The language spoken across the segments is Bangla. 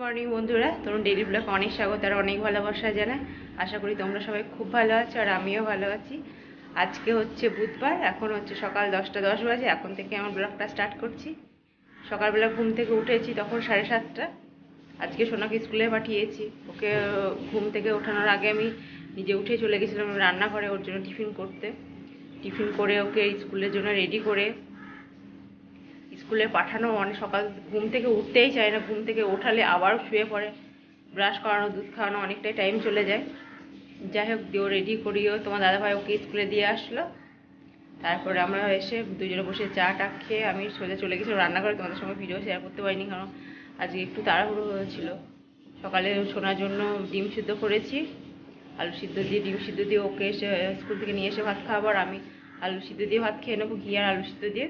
মর্নিং বন্ধুরা। তোমার ডেলি ব্লগ অনেক স্বাগত আর অনেক ভালোবাসা জানাই। আশা করি তোমরা সবাই খুব ভালো আছো আর আমিও ভালো আছি। আজকে হচ্ছে বুধবার, এখন হচ্ছে সকাল দশটা দশ বাজে, এখন থেকে আমার ব্লগটা স্টার্ট করছি। সকালবেলা ঘুম থেকে উঠেছি তখন সাড়ে সাতটা। আজকে সোনাকে স্কুলে পাঠিয়েছি। ওকে, ঘুম থেকে ওঠানোর আগে আমি নিজে উঠে চলে গেছিলাম রান্নাঘরে ওর জন্য টিফিন করতে। টিফিন করে ওকে স্কুলের জন্য রেডি করে স্কুলে পাঠানো মানে সকাল ঘুম থেকে উঠতেই চায় না, ঘুম থেকে ওঠালে আবার শুয়ে পড়ে। ব্রাশ করানো, দুধ খাওয়ানো অনেকটাই টাইম চলে যায়। যাই হোক, দিও রেডি করিও। তোমার দাদাভাই ওকে স্কুলে দিয়ে আসলো। তারপরে আমরা এসে দুজনে বসে চা টা খেয়ে আমি সোজা চলে গেছিলাম রান্নাঘরে তোমাদের সঙ্গে ভিডিও শেয়ার করতে পারিনি কারণ আজকে একটু তাড়াহুড়ো হয়েছিল। সকালে শোনার জন্য ডিম সিদ্ধ করেছি। আলু সিদ্ধ দিয়ে, ডিম সিদ্ধ দিয়ে ওকে এসে, স্কুল থেকে নিয়ে এসে ভাত খাওয়াবার আমি আলু সিদ্ধ দিয়ে ভাত খেয়ে নেব, ঘি আর আলু সিদ্ধ দিয়ে।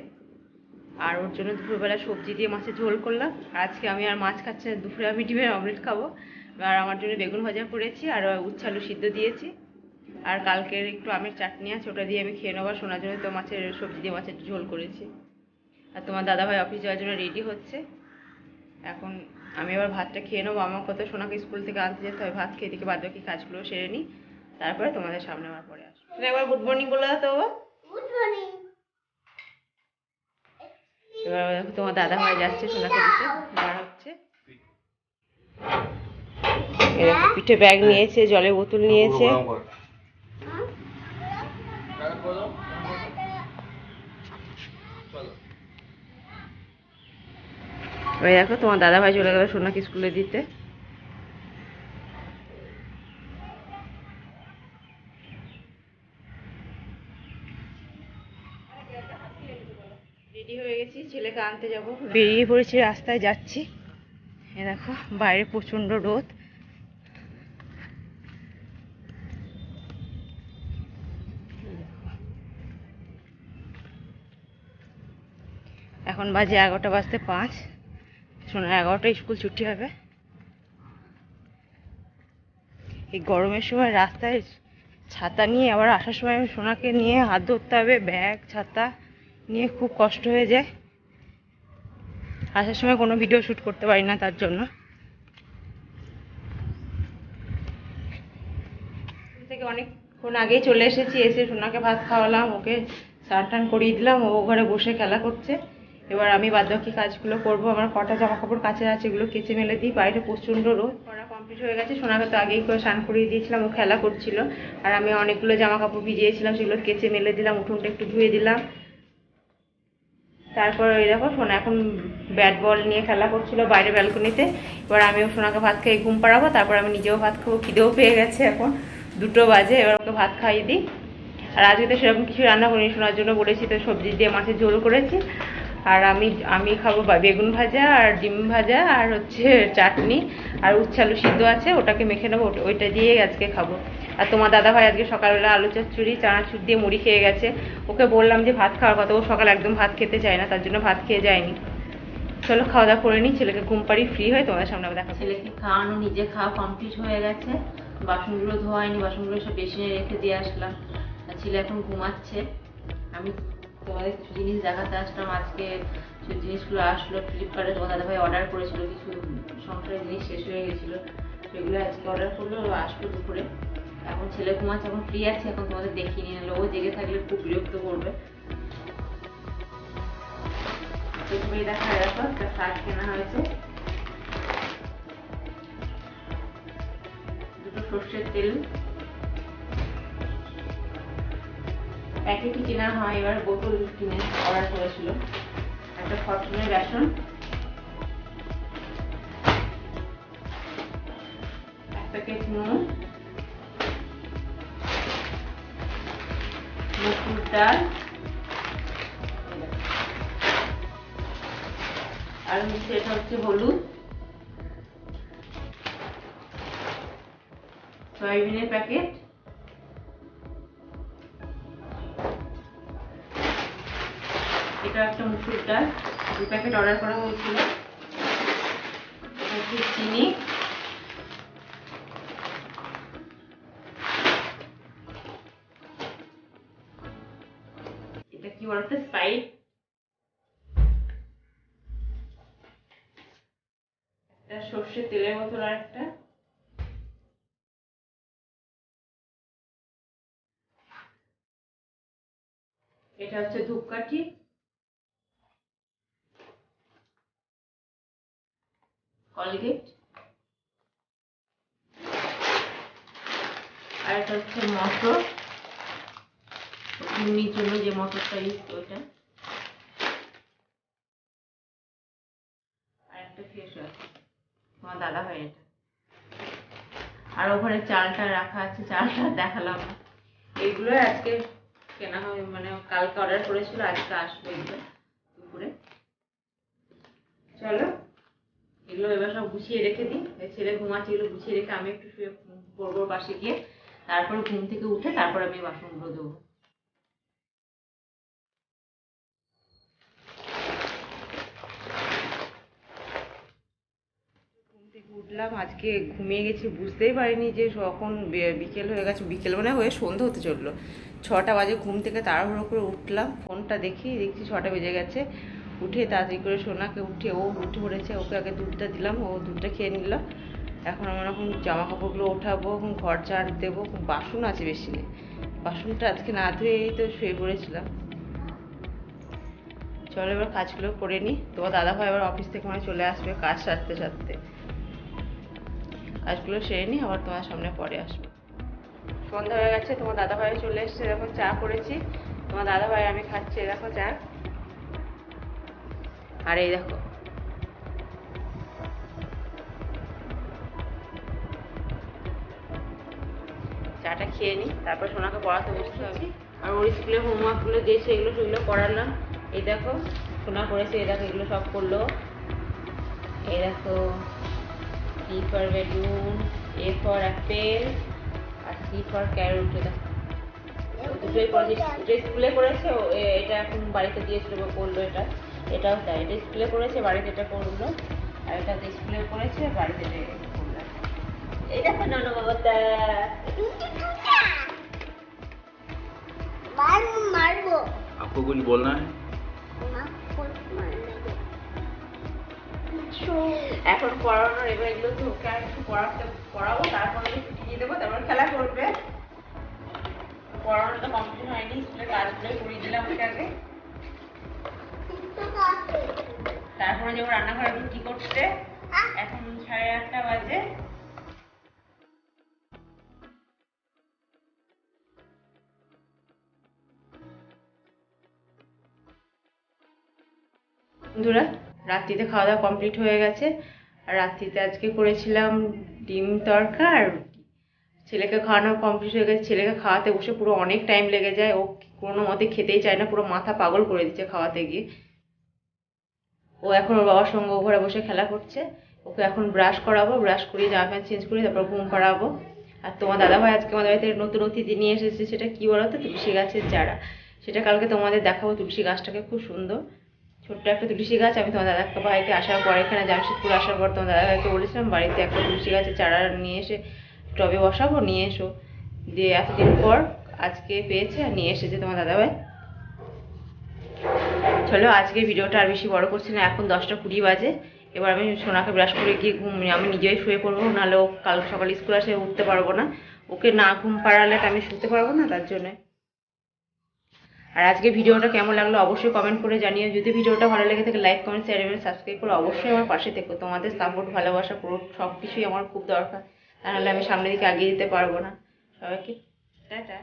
আর ওর জন্য দুপুরবেলা সবজি দিয়ে মাছের ঝোল করলাম। আর আজকে আমি আর মাছ খাচ্ছি না দুপুরে আমি ডিমের অমলেট খাব। আর আমার জন্য বেগুন ভাজা করেছি আর উচ্ছে আলু সিদ্ধ দিয়েছি। আর কালকের একটু আমের চাটনি আছে ওটা দিয়ে আমি খেয়ে নেব। আর শোনার জন্য তো মাছের সবজি দিয়ে মাছের ঝোল করেছি। আর তোমার দাদাভাই অফিস যাওয়ার জন্য রেডি হচ্ছে। এখন আমি আবার ভাতটা খেয়ে নেব। আমার কত সোনাকে স্কুল থেকে আনতে যেতে হয় ভাত খেয়ে দিকে বাদ বাকি কাজগুলো সেরে নিই। তারপরে তোমাদের সামনে আমার পরে আসব। একবার গুড মর্নিং বলে দাও তো বাবা। গুড মর্নিং এবার তোমার দাদা ভাই যাচ্ছে সোনাকে দিতে যা হচ্ছে পিঠে ব্যাগ নিয়েছে, জলের বোতল নিয়েছে। ওই দেখো তোমার দাদা ভাই চলে গেল সোনাকে স্কুলে দিতে রেডি হয়ে গেছি ছেলেকে আনতে যাব। বেরিয়ে পড়েছি রাস্তায়, যাচ্ছি। এ দেখো, বাইরে প্রচণ্ড রোদ। এখন বাজে এগারোটা বাজতে পাঁচ। শোনা এগারোটায় স্কুল ছুটি হবে। এই গরমের সময় রাস্তায় ছাতা নিয়ে আবার আসার সময় সোনাকে নিয়ে হাত ধরতে হবে। ব্যাগ, ছাতা নিয়ে খুব কষ্ট হয়ে যায়। আসার সময় কোনো ভিডিও শ্যুট করতে পারি না তার জন্য। থেকে অনেকক্ষণ আগেই চলে এসেছি, এসে সোনাকে ভাত খাওয়ালাম, ওকে স্নান টান করিয়ে দিলাম, ও ঘরে বসে খেলা করছে। এবার আমি বাদ বাকি কাজগুলো করব, আমার কটা জামা কাপড় কাচে আছে, এগুলো কেচে মেলে দিই, বাইরে প্রচণ্ড রোদ। করা কমপ্লিট হয়ে গেছে, সোনাকে তো আগেই করে স্নান করিয়ে দিয়েছিলাম, ও খেলা করছিল। আর আমি অনেকগুলো জামা কাপড় ভিজিয়েছিলাম, সেগুলো কেচে মেলে দিলাম, উঠোনটা একটু ধুয়ে দিলাম। তারপর ওই দেখো, সোনা এখন ব্যাট বল নিয়ে খেলা করছিল বাইরে ব্যালকনিতে এবার আমিও সোনাকে ভাত খেয়ে ঘুম পাড়াবো, তারপর আমি নিজেও ভাত খাব, খিদেও পেয়ে গেছে এখন। দুটো বাজে, এবার ওকে ভাত খাইয়ে দিই। আর আজকে তো সেরকম কিছু রান্না করিনি শোনার জন্য বলেছি তো সবজি দিয়ে মাছের ঝোল করেছি। আর আমি আমি খাব বেগুন ভাজা আর ডিম ভাজা আর হচ্ছে চাটনি আর উচ্ছে আলু সিদ্ধ আছে, ওটাকে মেখে নেব ওইটা দিয়ে আজকে খাব। আর তোমার দাদা ভাই আজকে সকালবেলা আলু চচ্চড়ি, চানাচুর দিয়ে মুড়ি খেয়ে গেছে। ওকে বললাম যে ভাত খাওয়ার কথা, ও সকাল একদম ভাত খেতে চায় না, তার জন্য ভাত খেয়ে যায়নি। চলো খাওয়া দাওয়া করে নিই, ছেলেকে ঘুম পাড়ি ফ্রি হয়ে তোমাদের সামনে দেখা ছেলেকে খাওয়ানো নিজে খাওয়া কমপ্লিট হয়ে গেছে। বাসনগুলো ধোয়া হয়নি, বাসনগুলো সব বেসিনে রেখে দিয়ে আসলাম। ছেলে এখন ঘুমাচ্ছে। আমি তোমাদের কিছু জিনিস দেখাতে আসলাম। আজকে জিনিসগুলো আসলো ফ্লিপকার্টে তোমার দাদাভাই অর্ডার করেছিল, কিছু সংসারের জিনিস শেষ হয়ে গেছিল, সেগুলো আজকে অর্ডার করল, আসলো দুপুরে। এখন ছেলে ঘুমাচ্ছে, এখন ফ্রি আছে, এখন তোমাদের দেখিয়ে নিয়ে নিলো ও জেগে থাকলে খুব বিরক্ত করবে। প্রথমেই দেখা শার্ট কেনা হয়েছে। দুটো সর্ষের তেল। প্যাকেটই কেনা হয়, এবার বোতল কিনে অর্ডার করেছিল। একটা ফরচুনের বেসন এক প্যাকেট নুন। মসুর ডাল। আর হচ্ছে এটা হচ্ছে হলুদ। সয়াবিনের প্যাকেট। এটা একটা মুসুর ডাল দু প্যাকেট অর্ডার করা হয়েছিল। চিনি। এটা কি বলতো স্পাইট একটা সর্ষে সর্ষের তেলের বোতল আর একটা। এটা হচ্ছে ধূপকাঠি। কলগেট আর এটা হচ্ছে মটর জন্য যে মটরটা ইউজ ওইটা আর একটা তোমার দাদা হয় এটা। আর ওখানে চালটা রাখা আছে, চালটা দেখালাম না। এগুলো আজকে কেনা হবে মানে কালকে অর্ডার করেছিল, আজকে আসবে এগুলো দুপুরে। চলো। গুছিয়ে রেখে দিই। ছেলে ঘুমাচ্ছে এগুলো গুছিয়ে রেখে আমি একটু শুয়ে পড়ব পাশে গিয়ে। তারপর ঘুম থেকে উঠে তারপর আমি বাসনগুলো দেবো উঠলাম, আজকে ঘুমিয়ে গেছি, বুঝতেই পারিনি যে কখন বিকেল হয়ে গেছে, বিকেল মানে হয়ে সন্ধ্যা হতে চলল। ছটা বাজে, ঘুম থেকে তাড়াহুড়ো করে উঠলাম, ফোনটা দেখি, দেখছি ছটা বেজে গেছে। উঠে তাড়াতাড়ি করে সোনাকে উঠে ও উঠে পড়েছে ওকে আগে দুধটা দিলাম, ও দুধটা খেয়ে নিল। এখন আমার এখন জামা কাপড়গুলো ওঠাবো, এখন ঘর ঝাড় দেবো বাসন আছে বেশি নেই। বাসনটা আজকে না ধুয়ে এই তো শুয়ে পড়েছিলাম। চলো এবার কাজগুলো করে নিই। তোমার দাদা ভাই আবার অফিস থেকে মানে চলে আসবে কাজ সারতে সারতে। কাজগুলো সেরে নিই, আবার তোমার সামনে পরে আসব। সন্ধ্যা হয়ে গেছে, তোমার দাদা ভাই চলে এসছে, দেখো চা করেছি। তোমার দাদা ভাই আমি খাচ্ছি, দেখো চা। আর এই দেখো চাটা খেয়ে তারপর সোনাকে পড়াতে বসতে হবে আর ওর স্কুলে দিয়েছে এগুলো সেগুলো এই দেখো সোনা করেছে এই দেখো এগুলো সব করল এই দেখো B for A for apple R C for carrot করেছে স্কুলে করেছে এটা এখন বাড়িতে দিয়েছিল বা করল এটা এটাও তাই এটা স্কুলে করেছে বাড়িতে এটা করলো আর এটা তো স্কুলে করেছে বাড়িতে এটা করলো এই দেখো নানা বাবাটা मारो मारो आपको कुछ बोलना है এখন পড়ানোর এবার এগুলো তো ওকে আর একটু পড়াতে পড়াবো তারপরে ওকে শিখিয়ে দেবো তারপর খেলা করবে পড়ানোটা কমপ্লিট হয়নি স্কুলে কাজগুলো করিয়ে দিলাম ওকে আগে তারপরে যাব রান্নাঘরে রুটি করতে এখন সাড়ে আটটা বাজে। বন্ধুরা, রাত্রিতে খাওয়া দাওয়া কমপ্লিট হয়ে গেছে। আর রাত্রিতে আজকে করেছিলাম ডিম তড়কা আর ছেলেকে খাওয়ানো কমপ্লিট হয়ে গেছে। ছেলেকে খাওয়াতে বসে পুরো অনেক টাইম লেগে যায়। ও কোনো মতে খেতেই চায় না। পুরো মাথা পাগল করে দিচ্ছে খাওয়াতে গিয়ে। ও এখন ওর বাবার সঙ্গে ঘরে বসে খেলা করছে। ওকে এখন ব্রাশ করাবো ব্রাশ করিয়ে জামা প্যান্ট চেঞ্জ করিয়ে তারপর ঘুম পাড়াবো। আর তোমার দাদাভাই আজকে আমাদের বাড়িতে নতুন অতিথি নিয়ে এসেছে, সেটা কি বলো তো তুলসী গাছের চারা। সেটা কালকে তোমাদের দেখাবো, তুলসী গাছটাকে খুব সুন্দর। ছোট্ট একটা তুলসী গাছ, আমি তোমার দাদাকে ভাইকে আসার পর এখানে জামশেদপুর আসার পর তোমার দাদা ভাইকে বলেছিলাম, বাড়িতে একটা তুলসী গাছের চারা নিয়ে এসে টবে বসাবো, নিয়ে এসো। দিয়ে এতদিন পর আজকে পেয়েছে আর নিয়ে এসেছে তোমার দাদাভাই। চলো আজকে ভিডিওটা আর বেশি বড় করছি না, এখন দশটা কুড়ি বাজে। এবার আমি সোনাকে ব্রাশ করে গিয়ে ঘুম, আমি নিজেই শুয়ে পড়ব, নাহলে ও কাল সকালে স্কুল আসে, উঠতে পারব না। ওকে না ঘুম পাড়ালে তো আমি শুতে পারব না, তার জন্যে। আর আজকে ভিডিওটা কেমন লাগল অবশ্যই কমেন্ট করে জানিও। যদি ভিডিওটা ভালো লেগে থাকে লাইক কমেন্ট শেয়ার এবং সাবস্ক্রাইব করে। অবশ্যই আমার পাশে থেকো। তোমাদের সাপোর্ট ভালোবাসা, পুরো সব কিছুই আমার খুব দরকার। তাহলে আমি সামনের দিকে এগিয়ে যেতে পারব না। সবাইকে, টাটা।